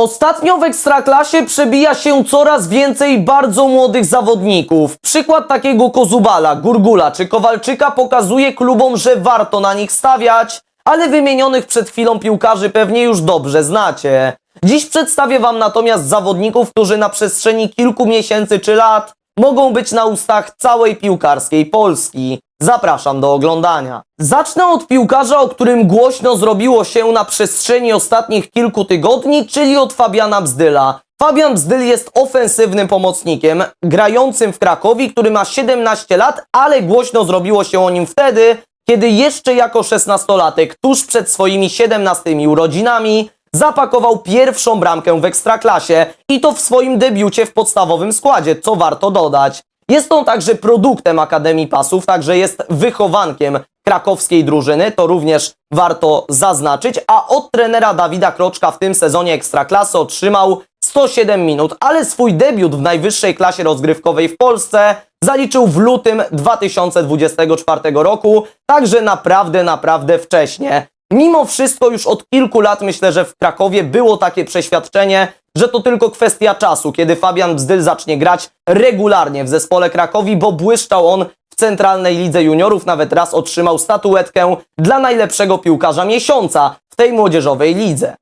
Ostatnio w Ekstraklasie przebija się coraz więcej bardzo młodych zawodników. Przykład takiego Kozubala, Gurgula czy Kowalczyka pokazuje klubom, że warto na nich stawiać, ale wymienionych przed chwilą piłkarzy pewnie już dobrze znacie. Dziś przedstawię Wam natomiast zawodników, którzy na przestrzeni kilku miesięcy czy lat mogą być na ustach całej piłkarskiej Polski. Zapraszam do oglądania. Zacznę od piłkarza, o którym głośno zrobiło się na przestrzeni ostatnich kilku tygodni, czyli od Fabiana Bzdyla. Fabian Bzdyl jest ofensywnym pomocnikiem, grającym w Krakowi, który ma 17 lat, ale głośno zrobiło się o nim wtedy, kiedy jeszcze jako 16-latek, tuż przed swoimi 17 urodzinami, zapakował pierwszą bramkę w Ekstraklasie i to w swoim debiucie w podstawowym składzie, co warto dodać. Jest on także produktem Akademii Pasów, także jest wychowankiem krakowskiej drużyny, to również warto zaznaczyć, a od trenera Dawida Kroczka w tym sezonie Ekstraklasy otrzymał 107 minut, ale swój debiut w najwyższej klasie rozgrywkowej w Polsce zaliczył w lutym 2024 roku, także naprawdę, naprawdę wcześnie. Mimo wszystko już od kilku lat myślę, że w Krakowie było takie przeświadczenie, że to tylko kwestia czasu, kiedy Fabian Bzdyl zacznie grać regularnie w zespole Krakowi, bo błyszczał on w Centralnej Lidze Juniorów, nawet raz otrzymał statuetkę dla najlepszego piłkarza miesiąca w tej młodzieżowej lidze.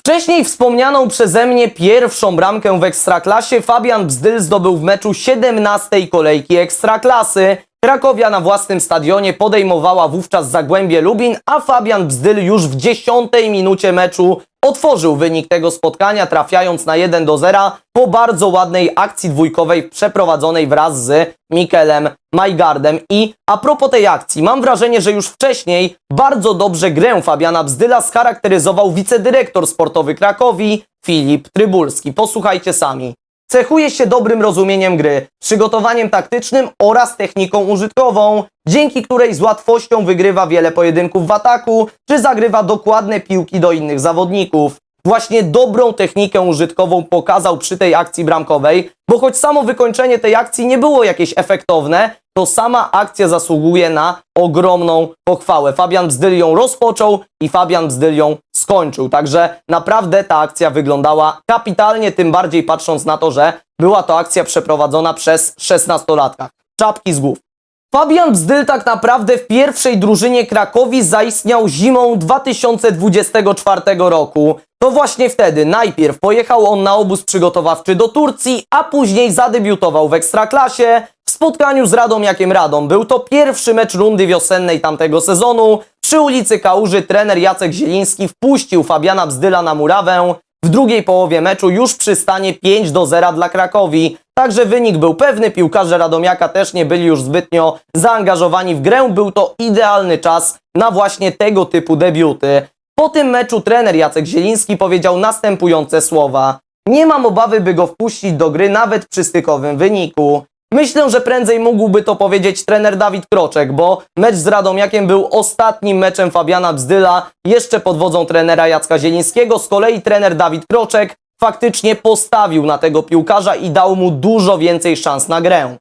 Wcześniej wspomnianą przeze mnie pierwszą bramkę w Ekstraklasie Fabian Bzdyl zdobył w meczu 17 kolejki Ekstraklasy. Krakowia na własnym stadionie podejmowała wówczas Zagłębie Lubin, a Fabian Bzdyl już w 10 minucie meczu otworzył wynik tego spotkania, trafiając na 1 do 0 po bardzo ładnej akcji dwójkowej przeprowadzonej wraz z Mikelem Majgardem. I a propos tej akcji, mam wrażenie, że już wcześniej bardzo dobrze grę Fabiana Bzdyla scharakteryzował wicedyrektor sportowy Krakowi Filip Trybulski. Posłuchajcie sami. Cechuje się dobrym rozumieniem gry, przygotowaniem taktycznym oraz techniką użytkową, dzięki której z łatwością wygrywa wiele pojedynków w ataku, czy zagrywa dokładne piłki do innych zawodników. Właśnie dobrą technikę użytkową pokazał przy tej akcji bramkowej, bo choć samo wykończenie tej akcji nie było jakieś efektowne, to sama akcja zasługuje na ogromną pochwałę. Fabian Bzdyl ją rozpoczął i Fabian Bzdyl ją skończył. Także naprawdę ta akcja wyglądała kapitalnie, tym bardziej patrząc na to, że była to akcja przeprowadzona przez 16-latka. Czapki z głów. Fabian Bzdyl tak naprawdę w pierwszej drużynie Krakowi zaistniał zimą 2024 roku. To właśnie wtedy najpierw pojechał on na obóz przygotowawczy do Turcji, a później zadebiutował w Ekstraklasie w spotkaniu z Radomiakiem Radom. Był to pierwszy mecz rundy wiosennej tamtego sezonu. Przy ulicy Kałuży trener Jacek Zieliński wpuścił Fabiana Bzdyla na murawę. W drugiej połowie meczu już przy stanie 5 do 0 dla Krakowi. Także wynik był pewny, piłkarze Radomiaka też nie byli już zbytnio zaangażowani w grę. Był to idealny czas na właśnie tego typu debiuty. Po tym meczu trener Jacek Zieliński powiedział następujące słowa. Nie mam obawy, by go wpuścić do gry nawet przy stykowym wyniku. Myślę, że prędzej mógłby to powiedzieć trener Dawid Kroczek, bo mecz z Radomiakiem był ostatnim meczem Fabiana Bzdyla, jeszcze pod wodzą trenera Jacka Zielińskiego. Z kolei trener Dawid Kroczek faktycznie postawił na tego piłkarza i dał mu dużo więcej szans na grę.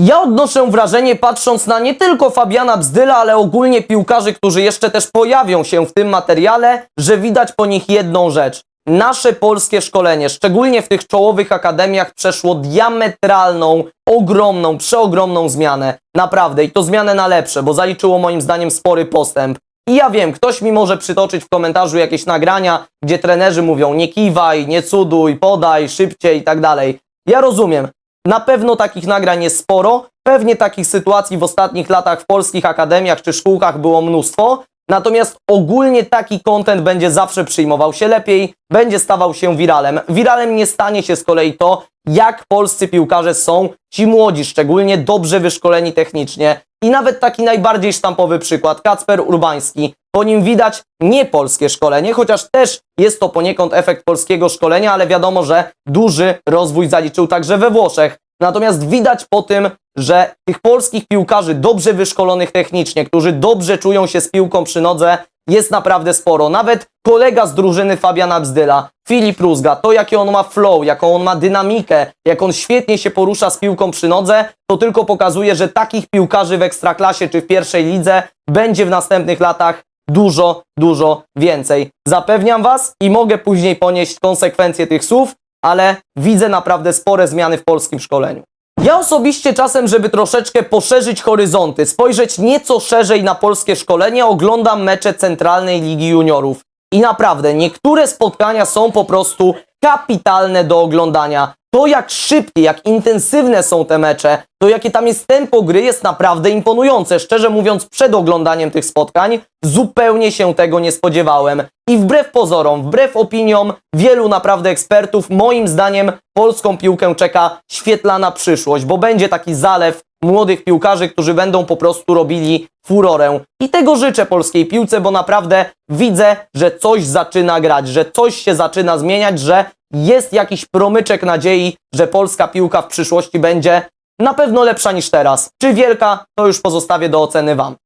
Ja odnoszę wrażenie, patrząc na nie tylko Fabiana Bzdyla, ale ogólnie piłkarzy, którzy jeszcze też pojawią się w tym materiale, że widać po nich jedną rzecz. Nasze polskie szkolenie, szczególnie w tych czołowych akademiach, przeszło diametralną, ogromną, przeogromną zmianę. Naprawdę. I to zmianę na lepsze, bo zaliczyło moim zdaniem spory postęp. I ja wiem, ktoś mi może przytoczyć w komentarzu jakieś nagrania, gdzie trenerzy mówią nie kiwaj, nie cuduj, podaj, szybciej i tak dalej. Ja rozumiem. Na pewno takich nagrań jest sporo. Pewnie takich sytuacji w ostatnich latach w polskich akademiach czy szkółkach było mnóstwo. Natomiast ogólnie taki content będzie zawsze przyjmował się lepiej, będzie stawał się wiralem. Wiralem nie stanie się z kolei to, jak polscy piłkarze są ci młodzi, szczególnie dobrze wyszkoleni technicznie. I nawet taki najbardziej sztampowy przykład, Kacper Urbański. Po nim widać nie polskie szkolenie, chociaż też jest to poniekąd efekt polskiego szkolenia, ale wiadomo, że duży rozwój zaliczył także we Włoszech. Natomiast widać po tym, że tych polskich piłkarzy dobrze wyszkolonych technicznie, którzy dobrze czują się z piłką przy nodze, jest naprawdę sporo. Nawet kolega z drużyny Fabiana Bzdyla, Filip Rózga, to jakie on ma flow, jaką on ma dynamikę, jak on świetnie się porusza z piłką przy nodze, to tylko pokazuje, że takich piłkarzy w Ekstraklasie czy w pierwszej lidze będzie w następnych latach dużo, dużo więcej. Zapewniam Was i mogę później ponieść konsekwencje tych słów, ale widzę naprawdę spore zmiany w polskim szkoleniu. Ja osobiście czasem, żeby troszeczkę poszerzyć horyzonty, spojrzeć nieco szerzej na polskie szkolenie, oglądam mecze Centralnej Ligi Juniorów. I naprawdę, niektóre spotkania są po prostu kapitalne do oglądania. To jak szybkie, jak intensywne są te mecze, to jakie tam jest tempo gry jest naprawdę imponujące. Szczerze mówiąc, przed oglądaniem tych spotkań zupełnie się tego nie spodziewałem. I wbrew pozorom, wbrew opiniom wielu naprawdę ekspertów, moim zdaniem polską piłkę czeka świetlana przyszłość, bo będzie taki zalew młodych piłkarzy, którzy będą po prostu robili furorę. I tego życzę polskiej piłce, bo naprawdę widzę, że coś zaczyna grać, że coś się zaczyna zmieniać, że jest jakiś promyczek nadziei, że polska piłka w przyszłości będzie na pewno lepsza niż teraz. Czy wielka, to już pozostawię do oceny Wam.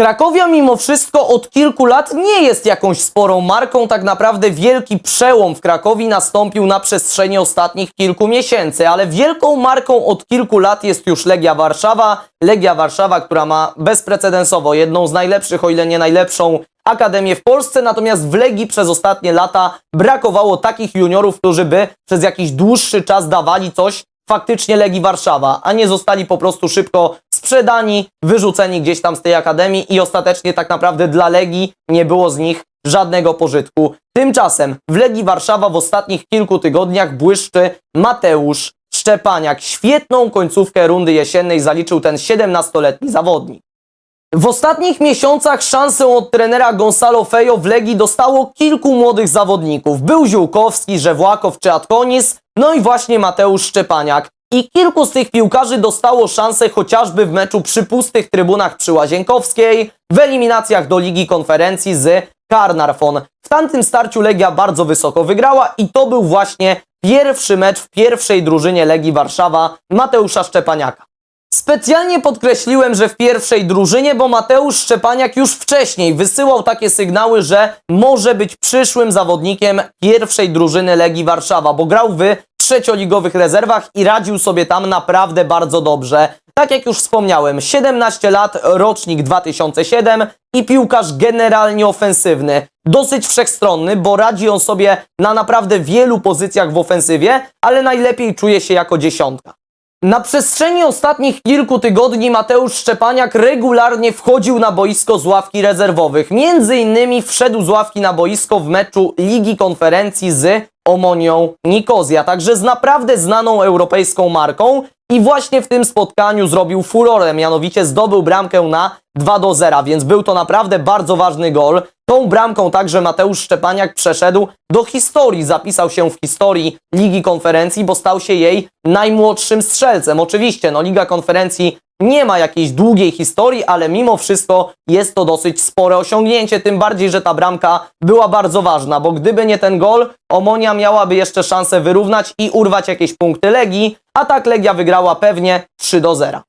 Krakowia mimo wszystko od kilku lat nie jest jakąś sporą marką, tak naprawdę wielki przełom w Krakowi nastąpił na przestrzeni ostatnich kilku miesięcy, ale wielką marką od kilku lat jest już Legia Warszawa. Legia Warszawa, która ma bezprecedensowo jedną z najlepszych, o ile nie najlepszą akademię w Polsce, natomiast w Legii przez ostatnie lata brakowało takich juniorów, którzy by przez jakiś dłuższy czas dawali coś faktycznie Legii Warszawa, a nie zostali po prostu szybko sprzedani, wyrzuceni gdzieś tam z tej akademii i ostatecznie tak naprawdę dla Legii nie było z nich żadnego pożytku. Tymczasem w Legii Warszawa w ostatnich kilku tygodniach błyszczy Mateusz Szczepaniak. Świetną końcówkę rundy jesiennej zaliczył ten 17-letni zawodnik. W ostatnich miesiącach szansę od trenera Gonzalo Fejo w Legii dostało kilku młodych zawodników. Był Ziółkowski, Żewłakow czy Atkonis, no i właśnie Mateusz Szczepaniak. I kilku z tych piłkarzy dostało szansę chociażby w meczu przy pustych trybunach przy Łazienkowskiej, w eliminacjach do Ligi Konferencji z Karnarfon. W tamtym starciu Legia bardzo wysoko wygrała i to był właśnie pierwszy mecz w pierwszej drużynie Legii Warszawa Mateusza Szczepaniaka. Specjalnie podkreśliłem, że w pierwszej drużynie, bo Mateusz Szczepaniak już wcześniej wysyłał takie sygnały, że może być przyszłym zawodnikiem pierwszej drużyny Legii Warszawa, bo grał w trzecioligowych rezerwach i radził sobie tam naprawdę bardzo dobrze. Tak jak już wspomniałem, 17 lat, rocznik 2007 i piłkarz generalnie ofensywny. Dosyć wszechstronny, bo radzi on sobie na naprawdę wielu pozycjach w ofensywie, ale najlepiej czuje się jako dziesiątka. Na przestrzeni ostatnich kilku tygodni Mateusz Szczepaniak regularnie wchodził na boisko z ławki rezerwowych. Między innymi wszedł z ławki na boisko w meczu Ligi Konferencji z Omonią Nikozja, także z naprawdę znaną europejską marką i właśnie w tym spotkaniu zrobił furorę, mianowicie zdobył bramkę na 2 do 0, więc był to naprawdę bardzo ważny gol. Tą bramką także Mateusz Szczepaniak przeszedł do historii, zapisał się w historii Ligi Konferencji, bo stał się jej najmłodszym strzelcem. Oczywiście, no Liga Konferencji nie ma jakiejś długiej historii, ale mimo wszystko jest to dosyć spore osiągnięcie, tym bardziej, że ta bramka była bardzo ważna, bo gdyby nie ten gol, Omonia miałaby jeszcze szansę wyrównać i urwać jakieś punkty Legii, a tak Legia wygrała pewnie 3 do 0.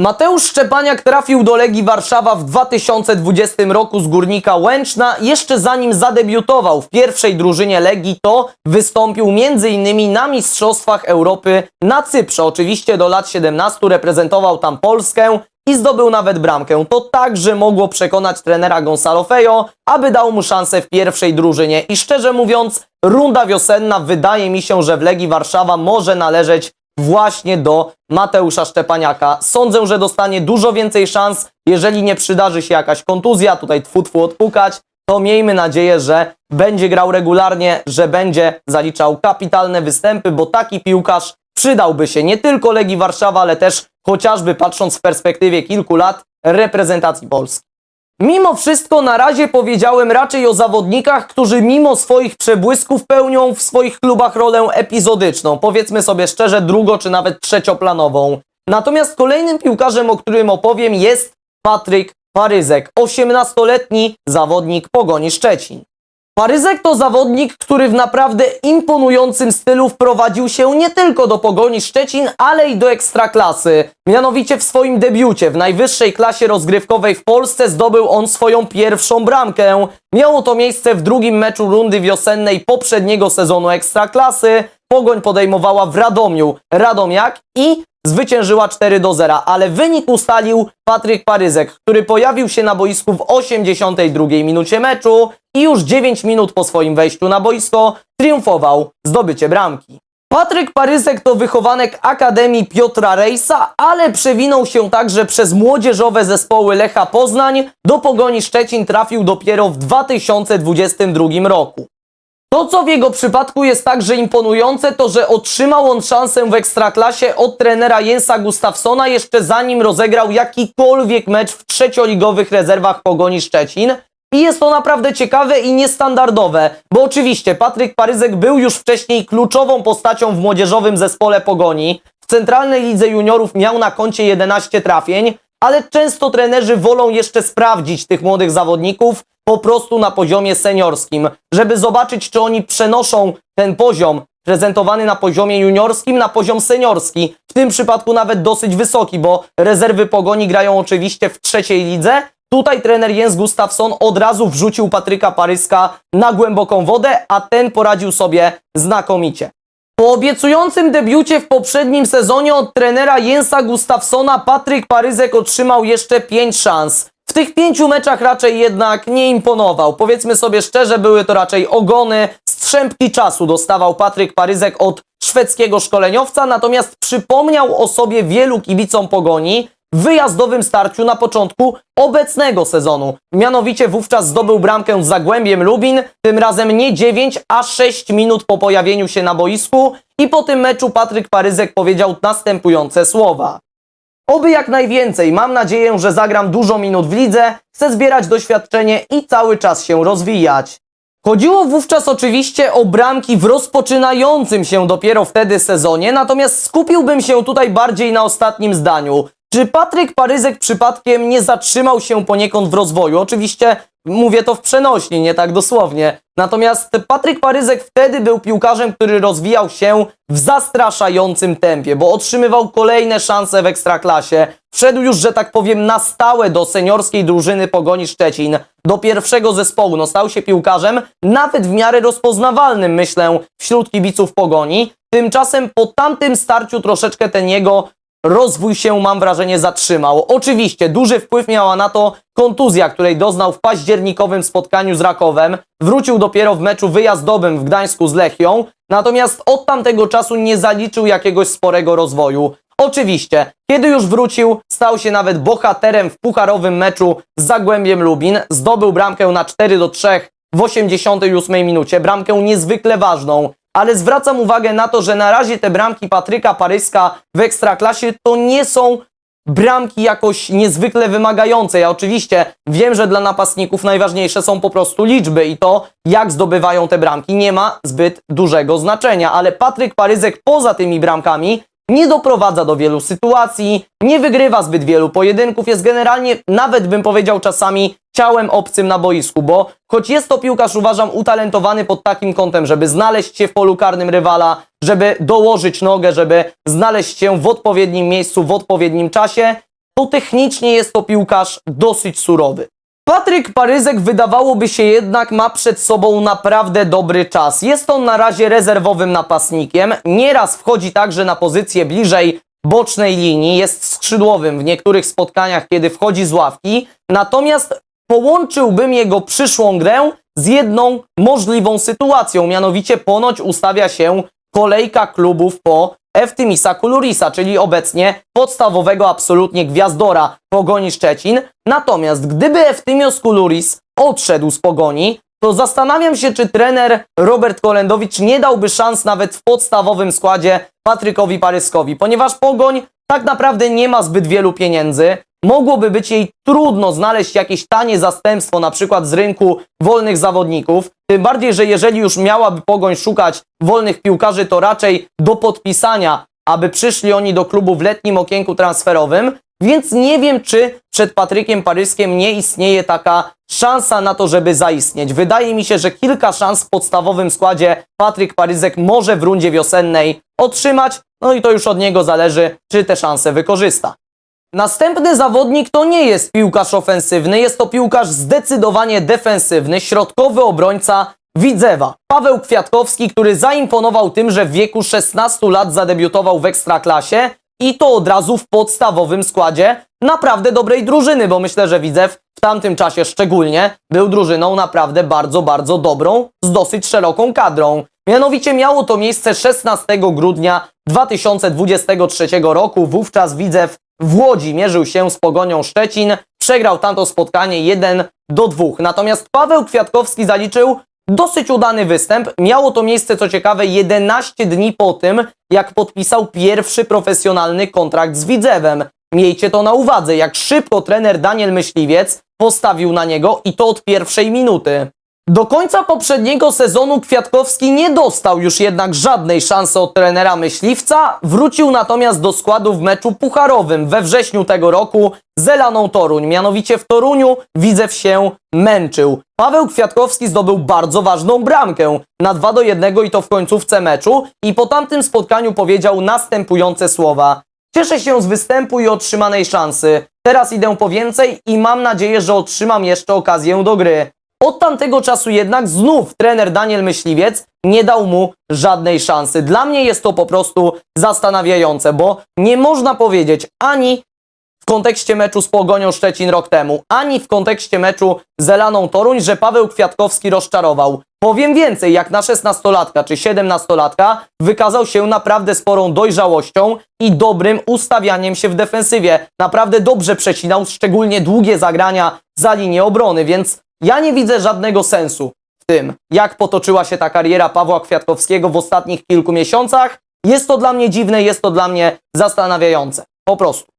Mateusz Szczepaniak trafił do Legii Warszawa w 2020 roku z Górnika Łęczna. Jeszcze zanim zadebiutował w pierwszej drużynie Legii, to wystąpił m.in. na Mistrzostwach Europy na Cyprze. Oczywiście do lat 17 reprezentował tam Polskę i zdobył nawet bramkę. To także mogło przekonać trenera Gonzalo Fejo, aby dał mu szansę w pierwszej drużynie. I szczerze mówiąc, runda wiosenna wydaje mi się, że w Legii Warszawa może należeć właśnie do Mateusza Szczepaniaka. Sądzę, że dostanie dużo więcej szans, jeżeli nie przydarzy się jakaś kontuzja, tutaj tfu odpukać, to miejmy nadzieję, że będzie grał regularnie, że będzie zaliczał kapitalne występy, bo taki piłkarz przydałby się nie tylko Legii Warszawa, ale też chociażby patrząc w perspektywie kilku lat reprezentacji Polski. Mimo wszystko na razie powiedziałem raczej o zawodnikach, którzy mimo swoich przebłysków pełnią w swoich klubach rolę epizodyczną, powiedzmy sobie szczerze drugo czy nawet trzecioplanową. Natomiast kolejnym piłkarzem, o którym opowiem jest Patryk Paryzek, 18-letni zawodnik Pogoni Szczecin. Paryzek to zawodnik, który w naprawdę imponującym stylu wprowadził się nie tylko do Pogoni Szczecin, ale i do Ekstraklasy. Mianowicie w swoim debiucie w najwyższej klasie rozgrywkowej w Polsce zdobył on swoją pierwszą bramkę. Miało to miejsce w drugim meczu rundy wiosennej poprzedniego sezonu Ekstraklasy. Pogoń podejmowała w Radomiu Radomiak i zwyciężyła 4 do 0, ale wynik ustalił Patryk Paryzek, który pojawił się na boisku w 82 minucie meczu i już 9 minut po swoim wejściu na boisko triumfował zdobycie bramki. Patryk Paryzek to wychowanek Akademii Piotra Rejsa, ale przewinął się także przez młodzieżowe zespoły Lecha Poznań. Do Pogoni Szczecin trafił dopiero w 2022 roku. To, co w jego przypadku jest także imponujące, to że otrzymał on szansę w Ekstraklasie od trenera Jensa Gustafsona jeszcze zanim rozegrał jakikolwiek mecz w trzecioligowych rezerwach Pogoni Szczecin. I jest to naprawdę ciekawe i niestandardowe, bo oczywiście Patryk Paryzek był już wcześniej kluczową postacią w młodzieżowym zespole Pogoni. W centralnej lidze juniorów miał na koncie 11 trafień, ale często trenerzy wolą jeszcze sprawdzić tych młodych zawodników po prostu na poziomie seniorskim, żeby zobaczyć, czy oni przenoszą ten poziom prezentowany na poziomie juniorskim na poziom seniorski. W tym przypadku nawet dosyć wysoki, bo rezerwy Pogoni grają oczywiście w trzeciej lidze. Tutaj trener Jens Gustafsson od razu wrzucił Patryka Paryska na głęboką wodę, a ten poradził sobie znakomicie. Po obiecującym debiucie w poprzednim sezonie od trenera Jensa Gustafsona Patryk Paryzek otrzymał jeszcze 5 szans. W tych pięciu meczach raczej jednak nie imponował. Powiedzmy sobie szczerze, były to raczej ogony, strzępki czasu dostawał Patryk Paryzek od szwedzkiego szkoleniowca, natomiast przypomniał o sobie wielu kibicom Pogoni w wyjazdowym starciu na początku obecnego sezonu. Mianowicie wówczas zdobył bramkę z Zagłębiem Lubin, tym razem nie 9, a 6 minut po pojawieniu się na boisku i po tym meczu Patryk Paryzek powiedział następujące słowa. Oby jak najwięcej, mam nadzieję, że zagram dużo minut w lidze, chcę zbierać doświadczenie i cały czas się rozwijać. Chodziło wówczas oczywiście o bramki w rozpoczynającym się dopiero wtedy sezonie, natomiast skupiłbym się tutaj bardziej na ostatnim zdaniu. Czy Patryk Paryzek przypadkiem nie zatrzymał się poniekąd w rozwoju? Oczywiście mówię to w przenośni, nie tak dosłownie. Natomiast Patryk Paryzek wtedy był piłkarzem, który rozwijał się w zastraszającym tempie, bo otrzymywał kolejne szanse w ekstraklasie. Wszedł już, że tak powiem, na stałe do seniorskiej drużyny Pogoni Szczecin, do pierwszego zespołu. No, stał się piłkarzem nawet w miarę rozpoznawalnym, myślę, wśród kibiców Pogoni. Tymczasem po tamtym starciu troszeczkę ten jego rozwój się, mam wrażenie, zatrzymał. Oczywiście duży wpływ miała na to kontuzja, której doznał w październikowym spotkaniu z Rakowem. Wrócił dopiero w meczu wyjazdowym w Gdańsku z Lechią, natomiast od tamtego czasu nie zaliczył jakiegoś sporego rozwoju. Oczywiście, kiedy już wrócił, stał się nawet bohaterem w pucharowym meczu z Zagłębiem Lubin, zdobył bramkę na 4 do 3 w 88 minucie, bramkę niezwykle ważną, ale zwracam uwagę na to, że na razie te bramki Patryka Paryska w Ekstraklasie to nie są bramki jakoś niezwykle wymagające. Ja oczywiście wiem, że dla napastników najważniejsze są po prostu liczby i to, jak zdobywają te bramki, nie ma zbyt dużego znaczenia, ale Patryk Paryzek poza tymi bramkami nie doprowadza do wielu sytuacji, nie wygrywa zbyt wielu pojedynków, jest generalnie, nawet bym powiedział czasami, ciałem obcym na boisku, bo choć jest to piłkarz, uważam, utalentowany pod takim kątem, żeby znaleźć się w polu karnym rywala, żeby dołożyć nogę, żeby znaleźć się w odpowiednim miejscu, w odpowiednim czasie, to technicznie jest to piłkarz dosyć surowy. Patryk Paryzek wydawałoby się jednak ma przed sobą naprawdę dobry czas. Jest on na razie rezerwowym napastnikiem, nieraz wchodzi także na pozycję bliżej bocznej linii, jest skrzydłowym w niektórych spotkaniach, kiedy wchodzi z ławki, natomiast połączyłbym jego przyszłą grę z jedną możliwą sytuacją, mianowicie ponoć ustawia się kolejka klubów po Eftimisa Kulurisa, czyli obecnie podstawowego absolutnie gwiazdora Pogoni Szczecin. Natomiast gdyby Eftimios Kuluris odszedł z Pogoni, to zastanawiam się, czy trener Robert Kolendowicz nie dałby szans nawet w podstawowym składzie Patrykowi Paryskowi, ponieważ Pogoń tak naprawdę nie ma zbyt wielu pieniędzy. Mogłoby być jej trudno znaleźć jakieś tanie zastępstwo, na przykład z rynku wolnych zawodników. Tym bardziej, że jeżeli już miałaby Pogoń szukać wolnych piłkarzy, to raczej do podpisania, aby przyszli oni do klubu w letnim okienku transferowym. Więc nie wiem, czy przed Patrykiem Paryskiem nie istnieje taka szansa na to, żeby zaistnieć. Wydaje mi się, że kilka szans w podstawowym składzie Patryk Paryzek może w rundzie wiosennej otrzymać, no i to już od niego zależy, czy te szanse wykorzysta. Następny zawodnik to nie jest piłkarz ofensywny, jest to piłkarz zdecydowanie defensywny, środkowy obrońca Widzewa. Paweł Kwiatkowski, który zaimponował tym, że w wieku 16 lat zadebiutował w Ekstraklasie i to od razu w podstawowym składzie naprawdę dobrej drużyny, bo myślę, że Widzew w tamtym czasie szczególnie był drużyną naprawdę bardzo, bardzo dobrą, z dosyć szeroką kadrą. Mianowicie miało to miejsce 16 grudnia 2023 roku. Wówczas Widzew w Łodzi mierzył się z Pogonią Szczecin. Przegrał tamto spotkanie 1 do 2. Natomiast Paweł Kwiatkowski zaliczył dosyć udany występ. Miało to miejsce, co ciekawe, 11 dni po tym, jak podpisał pierwszy profesjonalny kontrakt z Widzewem. Miejcie to na uwadze, jak szybko trener Daniel Myśliwiec postawił na niego i to od pierwszej minuty. Do końca poprzedniego sezonu Kwiatkowski nie dostał już jednak żadnej szansy od trenera Myśliwca, wrócił natomiast do składu w meczu pucharowym we wrześniu tego roku z Elaną Toruń. Mianowicie w Toruniu Widzew się męczył. Paweł Kwiatkowski zdobył bardzo ważną bramkę na 2 do 1 i to w końcówce meczu i po tamtym spotkaniu powiedział następujące słowa. Cieszę się z występu i otrzymanej szansy. Teraz idę po więcej i mam nadzieję, że otrzymam jeszcze okazję do gry. Od tamtego czasu jednak znów trener Daniel Myśliwiec nie dał mu żadnej szansy. Dla mnie jest to po prostu zastanawiające, bo nie można powiedzieć ani w kontekście meczu z Pogonią Szczecin rok temu, ani w kontekście meczu z Elaną Toruń, że Paweł Kwiatkowski rozczarował. Powiem więcej, jak na 16-latka czy 17-latka wykazał się naprawdę sporą dojrzałością i dobrym ustawianiem się w defensywie. Naprawdę dobrze przecinał, szczególnie długie zagrania za linię obrony, więc ja nie widzę żadnego sensu w tym, jak potoczyła się ta kariera Pawła Kwiatkowskiego w ostatnich kilku miesiącach. Jest to dla mnie dziwne, jest to dla mnie zastanawiające. Po prostu.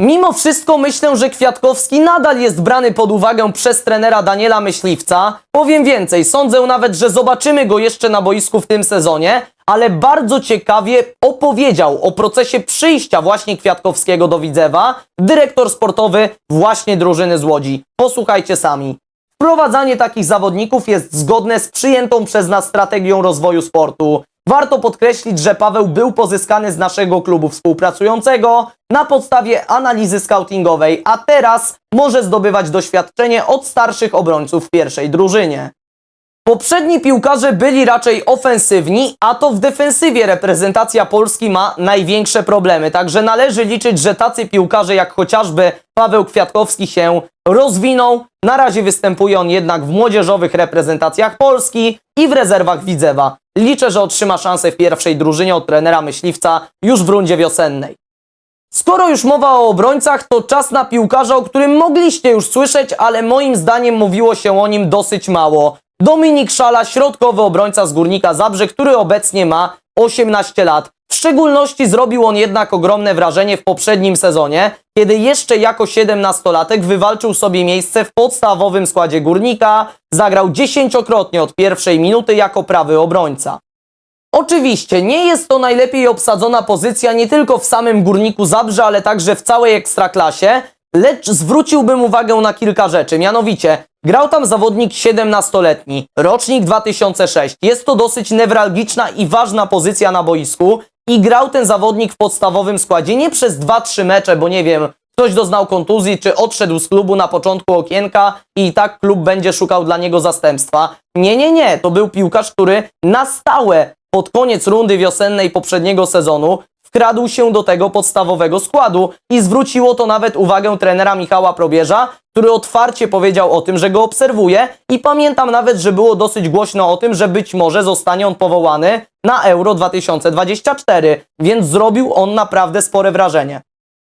Mimo wszystko myślę, że Kwiatkowski nadal jest brany pod uwagę przez trenera Daniela Myśliwca. Powiem więcej, sądzę nawet, że zobaczymy go jeszcze na boisku w tym sezonie, ale bardzo ciekawie opowiedział o procesie przyjścia właśnie Kwiatkowskiego do Widzewa dyrektor sportowy właśnie drużyny z Łodzi. Posłuchajcie sami. Wprowadzanie takich zawodników jest zgodne z przyjętą przez nas strategią rozwoju sportu. Warto podkreślić, że Paweł był pozyskany z naszego klubu współpracującego na podstawie analizy scoutingowej, a teraz może zdobywać doświadczenie od starszych obrońców w pierwszej drużynie. Poprzedni piłkarze byli raczej ofensywni, a to w defensywie reprezentacja Polski ma największe problemy. Także należy liczyć, że tacy piłkarze jak chociażby Paweł Kwiatkowski się rozwiną. Na razie występuje on jednak w młodzieżowych reprezentacjach Polski i w rezerwach Widzewa. Liczę, że otrzyma szansę w pierwszej drużynie od trenera myśliwca już w rundzie wiosennej. Skoro już mowa o obrońcach, to czas na piłkarza, o którym mogliście już słyszeć, ale moim zdaniem mówiło się o nim dosyć mało. Dominik Szala, środkowy obrońca z Górnika Zabrze, który obecnie ma 18 lat. W szczególności zrobił on jednak ogromne wrażenie w poprzednim sezonie, kiedy jeszcze jako 17-latek wywalczył sobie miejsce w podstawowym składzie Górnika, zagrał dziesięciokrotnie od pierwszej minuty jako prawy obrońca. Oczywiście nie jest to najlepiej obsadzona pozycja nie tylko w samym Górniku Zabrze, ale także w całej Ekstraklasie, lecz zwróciłbym uwagę na kilka rzeczy. Mianowicie, grał tam zawodnik 17-letni, rocznik 2006. Jest to dosyć newralgiczna i ważna pozycja na boisku i grał ten zawodnik w podstawowym składzie nie przez 2-3 mecze, bo nie wiem, ktoś doznał kontuzji, czy odszedł z klubu na początku okienka i tak klub będzie szukał dla niego zastępstwa. Nie, nie, nie. To był piłkarz, który na stałe pod koniec rundy wiosennej poprzedniego sezonu wkradł się do tego podstawowego składu i zwróciło to nawet uwagę trenera Michała Probierza, który otwarcie powiedział o tym, że go obserwuje i pamiętam nawet, że było dosyć głośno o tym, że być może zostanie on powołany na Euro 2024, więc zrobił on naprawdę spore wrażenie.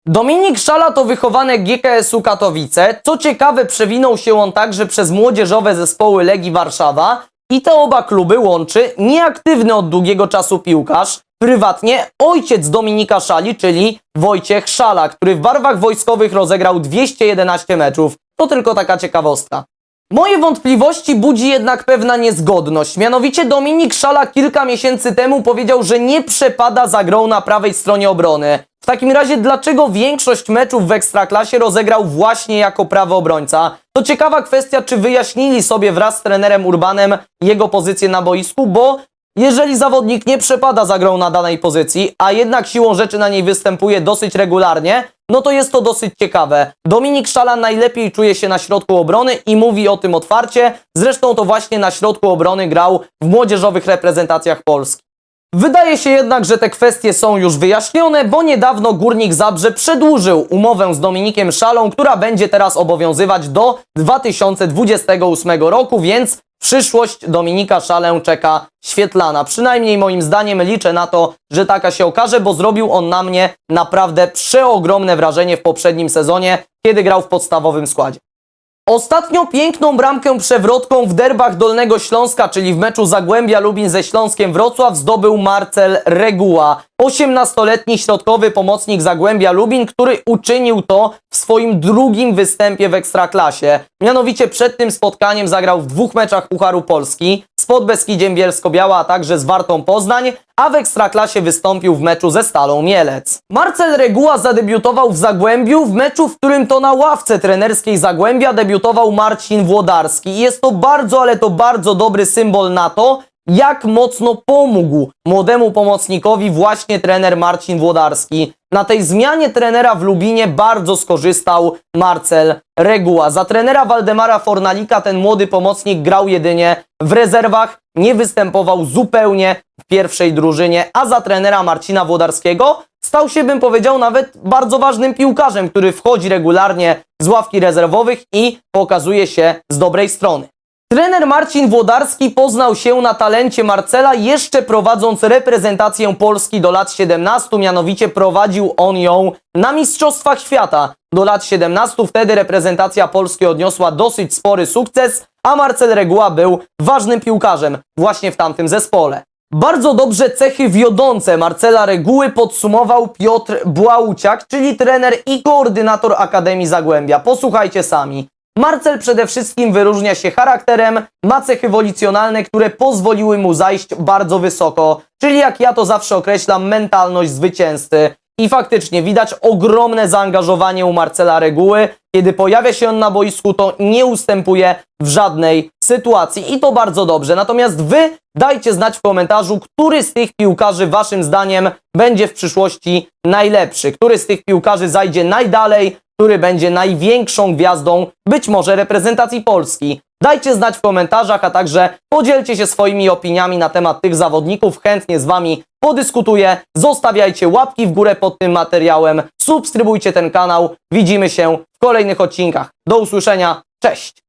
Dominik Szala to wychowanek GKS-u Katowice. Co ciekawe, przewinął się on także przez młodzieżowe zespoły Legii Warszawa i te oba kluby łączy nieaktywny od długiego czasu piłkarz, prywatnie ojciec Dominika Szali, czyli Wojciech Szala, który w barwach wojskowych rozegrał 211 meczów. To tylko taka ciekawostka. Moje wątpliwości budzi jednak pewna niezgodność. Mianowicie Dominik Szala kilka miesięcy temu powiedział, że nie przepada za grą na prawej stronie obrony. W takim razie dlaczego większość meczów w Ekstraklasie rozegrał właśnie jako prawy obrońca? To ciekawa kwestia, czy wyjaśnili sobie wraz z trenerem Urbanem jego pozycję na boisku, bo jeżeli zawodnik nie przepada za grą na danej pozycji, a jednak siłą rzeczy na niej występuje dosyć regularnie, no to jest to dosyć ciekawe. Dominik Szala najlepiej czuje się na środku obrony i mówi o tym otwarcie. Zresztą to właśnie na środku obrony grał w młodzieżowych reprezentacjach Polski. Wydaje się jednak, że te kwestie są już wyjaśnione, bo niedawno Górnik Zabrze przedłużył umowę z Dominikiem Szalą, która będzie teraz obowiązywać do 2028 roku, więc przyszłość Dominika Szalę czeka świetlana. Przynajmniej moim zdaniem liczę na to, że taka się okaże, bo zrobił on na mnie naprawdę przeogromne wrażenie w poprzednim sezonie, kiedy grał w podstawowym składzie. Ostatnio piękną bramkę przewrotką w derbach Dolnego Śląska, czyli w meczu Zagłębia Lubin ze Śląskiem Wrocław zdobył Marcel Reguła. 18-letni środkowy pomocnik Zagłębia Lubin, który uczynił to w swoim drugim występie w Ekstraklasie. Mianowicie przed tym spotkaniem zagrał w dwóch meczach Pucharu Polski z Podbeskidziem Bielsko-Biała, a także z Wartą Poznań, a w Ekstraklasie wystąpił w meczu ze Stalą Mielec. Marcel Reguła zadebiutował w Zagłębiu w meczu, w którym to na ławce trenerskiej Zagłębia debiutował Marcin Włodarski. I jest to bardzo, ale to bardzo dobry symbol na to, jak mocno pomógł młodemu pomocnikowi właśnie trener Marcin Włodarski. Na tej zmianie trenera w Lubinie bardzo skorzystał Marcel Reguła. Za trenera Waldemara Fornalika ten młody pomocnik grał jedynie w rezerwach, nie występował zupełnie w pierwszej drużynie, a za trenera Marcina Włodarskiego stał się, bym powiedział, nawet bardzo ważnym piłkarzem, który wchodzi regularnie z ławki rezerwowych i pokazuje się z dobrej strony. Trener Marcin Włodarski poznał się na talencie Marcela jeszcze prowadząc reprezentację Polski do lat 17, mianowicie prowadził on ją na Mistrzostwach Świata. Do lat 17 wtedy reprezentacja Polski odniosła dosyć spory sukces, a Marcel Reguła był ważnym piłkarzem właśnie w tamtym zespole. Bardzo dobrze cechy wiodące Marcela Reguły podsumował Piotr Błauciak, czyli trener i koordynator Akademii Zagłębia. Posłuchajcie sami. Marcel przede wszystkim wyróżnia się charakterem, ma cechy wolicjonalne, które pozwoliły mu zajść bardzo wysoko, czyli jak ja to zawsze określam, mentalność zwycięzcy. I faktycznie widać ogromne zaangażowanie u Marcela Reguły. Kiedy pojawia się on na boisku, to nie ustępuje w żadnej sytuacji i to bardzo dobrze. Natomiast wy dajcie znać w komentarzu, który z tych piłkarzy waszym zdaniem będzie w przyszłości najlepszy, który z tych piłkarzy zajdzie najdalej, który będzie największą gwiazdą być może reprezentacji Polski. Dajcie znać w komentarzach, a także podzielcie się swoimi opiniami na temat tych zawodników. Chętnie z Wami podyskutuję. Zostawiajcie łapki w górę pod tym materiałem. Subskrybujcie ten kanał. Widzimy się w kolejnych odcinkach. Do usłyszenia. Cześć!